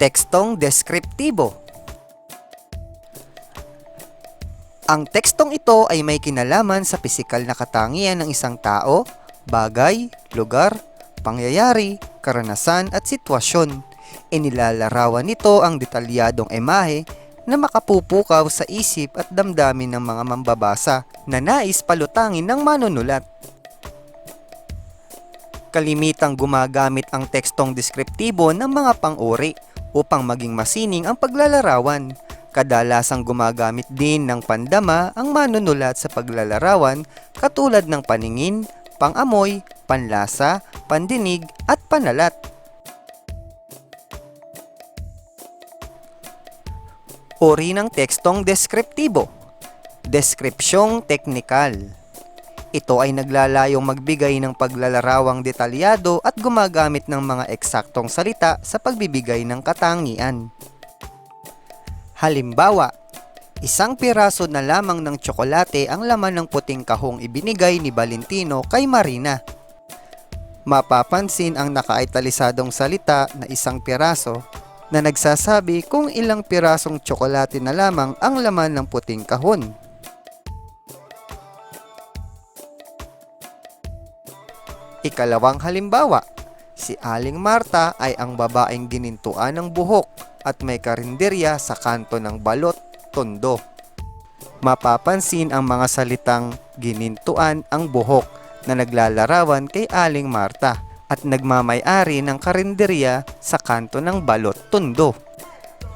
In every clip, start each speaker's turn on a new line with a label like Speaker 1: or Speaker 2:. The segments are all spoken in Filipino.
Speaker 1: Tekstong deskriptibo Ang tekstong ito ay may kinalaman sa pisikal na katangian ng isang tao, bagay, lugar, pangyayari, karanasan at sitwasyon. Inilalarawan nito ang detalyadong emahe na makapupukaw sa isip at damdamin ng mga mambabasa na nais palutangin ng manunulat. Kalimitang gumagamit ang tekstong deskriptibo ng mga pang-uri upang maging masining ang paglalarawan. Kadalasang gumagamit din ng pandama ang manunulat sa paglalarawan katulad ng paningin, pangamoy, panlasa, pandinig at panalat. Uri ng tekstong deskriptibo. Deskripsyong teknikal. Ito ay naglalayong magbigay ng paglalarawang detalyado at gumagamit ng mga eksaktong salita sa pagbibigay ng katangian. Halimbawa, isang piraso na lamang ng tsokolate ang laman ng puting kahong ibinigay ni Valentino kay Marina. Mapapansin ang nakaitalisadong salita na isang piraso na nagsasabi kung ilang pirasong tsokolate na lamang ang laman ng puting kahon. Ikalawang halimbawa, si Aling Marta ay ang babaeng ginintuan ng buhok at may karinderya sa kanto ng balot, tondo. Mapapansin ang mga salitang ginintuan ang buhok na naglalarawan kay Aling Marta at nagmamay-ari ng karinderya sa kanto ng balot, tondo.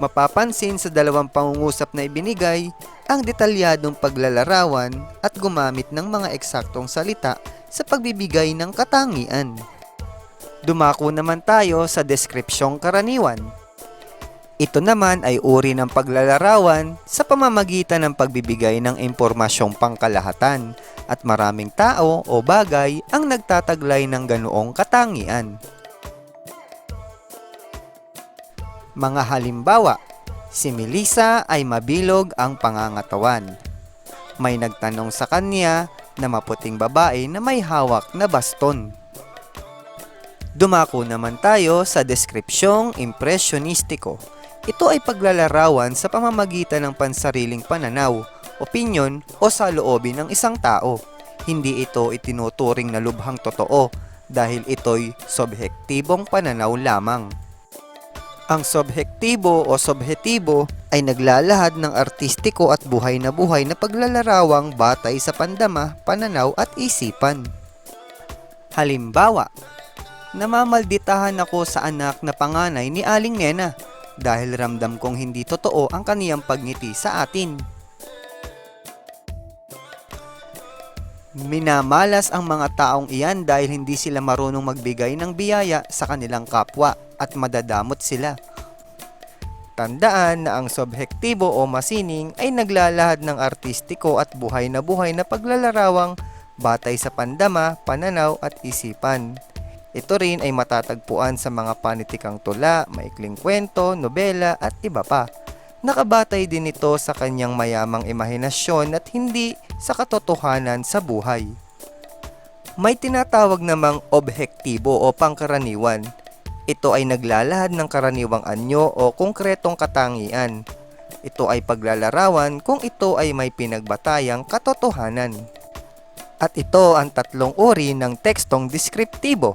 Speaker 1: Mapapansin sa dalawang pangungusap na ibinigay ang detalyadong paglalarawan at gumamit ng mga eksaktong salita sa pagbibigay ng katangian. Dumako naman tayo sa deskripsyong karaniwan. Ito naman ay uri ng paglalarawan sa pamamagitan ng pagbibigay ng impormasyong pangkalahatan at maraming tao o bagay ang nagtataglay ng ganoong katangian. Mga halimbawa, si Melissa ay mabilog ang pangangatawan. May nagtanong sa kanya na maputing babae na may hawak na baston. Dumako naman tayo sa deskripsyong impresyonistiko. Ito ay paglalarawan sa pamamagitan ng pansariling pananaw, opinyon o saloobin ng isang tao. Hindi ito itinuturing na lubhang totoo dahil ito'y subhektibong pananaw lamang. Ang subhektibo o subhetibo ay naglalahad ng artistiko at buhay na buhay na paglalarawang batay sa pandama, pananaw at isipan. Halimbawa, namamalditahan ako sa anak na panganay ni Aling Nena dahil ramdam kong hindi totoo ang kaniyang pagngiti sa atin. Minamalas ang mga taong iyan dahil hindi sila marunong magbigay ng biyaya sa kanilang kapwa at madadamot sila. Tandaan na ang subhektibo o masining ay naglalahad ng artistiko at buhay na buhay na paglalarawang batay sa pandama, pananaw at isipan. Ito rin ay matatagpuan sa mga panitikang tula, maikling kwento, nobela at iba pa. Nakabatay din ito sa kanyang mayamang imahinasyon at hindi sa katotohanan sa buhay. May tinatawag namang objektibo o pangkaraniwan. Ito ay naglalahad ng karaniwang anyo o konkretong katangian. Ito ay paglalarawan kung ito ay may pinagbatayang katotohanan. At ito ang tatlong uri ng tekstong deskriptibo.